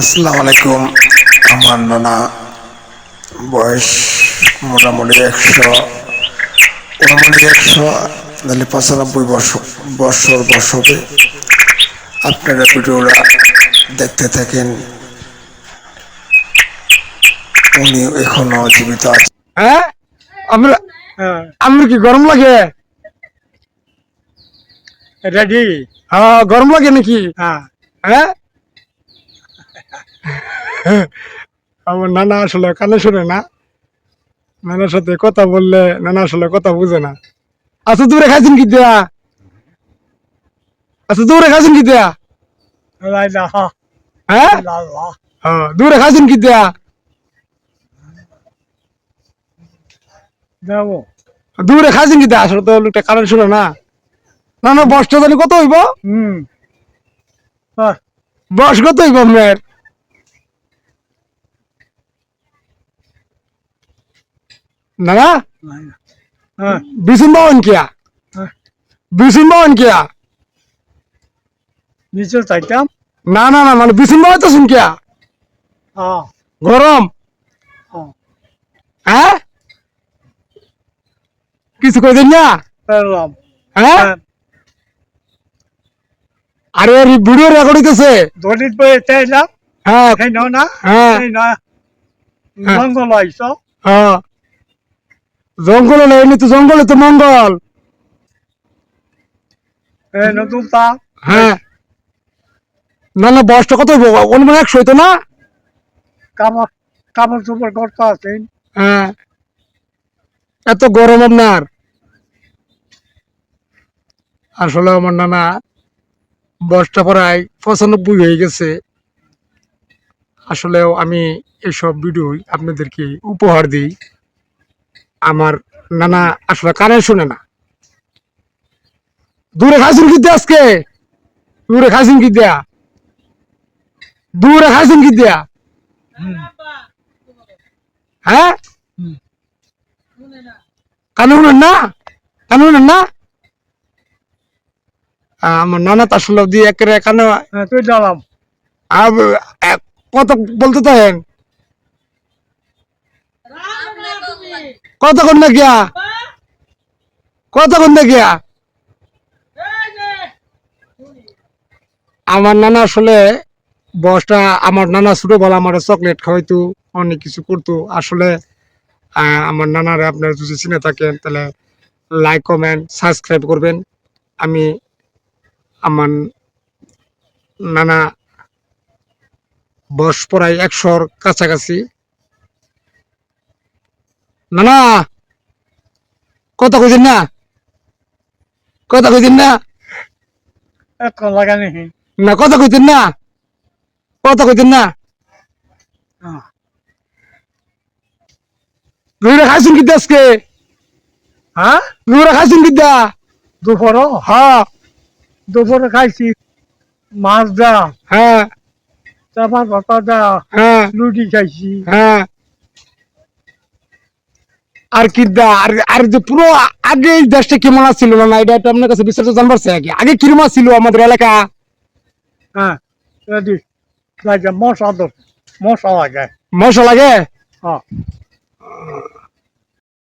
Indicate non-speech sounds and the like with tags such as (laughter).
আসসালামু আলাইকুম। আমার নানা বয়স মোটামুটি একশো মোটামুটি একশো নাহলে পঁচানব্বই বছর বছর বয়স হবে আপনারা ভিডিওটা দেখতে থাকেন। উনি এখনও জীবিত আছে। হ্যাঁ? আমরা আমার কি গরম লাগে? রেডি। হ্যাঁ গরম লাগে নাকি? হ্যাঁ। হ্যাঁ? (laughs) আমার নানা আসলে কানে শুনে না। নানার সাথে কথা বললে নানা আসলে কথা বুঝে না। আচ্ছা দূরে খাইছেন কি দেয়া? আচ্ছা দূরে খাইছেন কি দেয়া? হ্যাঁ? হ্যাঁ দূরে খাইছেন কি দেয়া? যাব দূরে খাইছেন কি দেয়া? আসলে তো লোকটা কানে শুনে না। না না বয়সটা জানি কত হইব? হুম। বয়স কত হইব আপনার? না না। লাইলা হ্যাঁ বিশুন বাবন কিয়া। বিশুন কিয়া? নিচে চাইতাম। না না না মানে বিশুন বাবন তো শুন কিয়া গরম হ্যাঁ? কিছু কই দেন না? হ্যাঁ? হ্যাঁ। আরে ভিডিও রেকর্ড হইতেছে। দলিত বই চাইলাম হ্যাঁ। না। হ্যাঁ। সেই না। হ্যাঁ। জঙ্গলে নেই এমনি তো জঙ্গলে তো মঙ্গল। নতুন তা? হ্যাঁ। না না বয়সটা কত অনুমান একশো হইতো না? কামড় কামড় চোপড় করতে আছেন হ্যাঁ। এত গরম আপনার। আসলে আমার নানা বয়সটা প্রায় পঁচানব্বই হয়ে গেছে। আসলেও আমি এইসব ভিডিও আপনাদেরকে উপহার দিই। আমার নানা আসলে কানে শুনে না। দূরে খাইছেন কি দিয়ে আজকে? দূরে খাইছেন কি দেয়া? দূরে খাইছেন কি দেয়া? হ্যাঁ? হুম। কানে শুনেন না? কানে না? আমার নানা তো আসলে দিয়ে একেবারে কানে হ্যাঁ তুই দাঁড়াম আব- কত বলতে থাকেন কতক্ষণ না গিয়া কতক্ষণ না গিয়া আমার নানা আসলে বয়সটা, আমার নানা ছোটবেলা আমার চকলেট খাওয়াইতো, অনেক কিছু করতো। আসলে আমার নানারে আপনারা যদি চিনে থাকেন, তাহলে লাইক কমেন্ট সাবস্ক্রাইব করবেন। আমি আমার নানা বয়স প্রায় একশোর কাছাকাছি। না না কথা কইছেন না? কথা কইছেন না? লাগানি না কথা কইতেন না? কথা কইতেন না? হ্যাঁ রুইরা খাইছেন কি আজকে? হ্যাঁ রুইরা খাইছেন কি দা দুপুরও? হ্যাঁ দুপুরে খাইছি। মাছ দা। হ্যাঁ। চাপা পাতা দা। হ্যাঁ। রুটি খাইছি। হ্যাঁ। আর কি আর আর যে পুরো আগে এই দেশটা কেমন ছিল না এটা একটু আপনার কাছে বিস্তারিত জানবার চাই আগে। আগে কিরমা ছিল আমাদের এলাকা? হ্যাঁ মশা মশা লাগে। মশা লাগে? হ্যাঁ।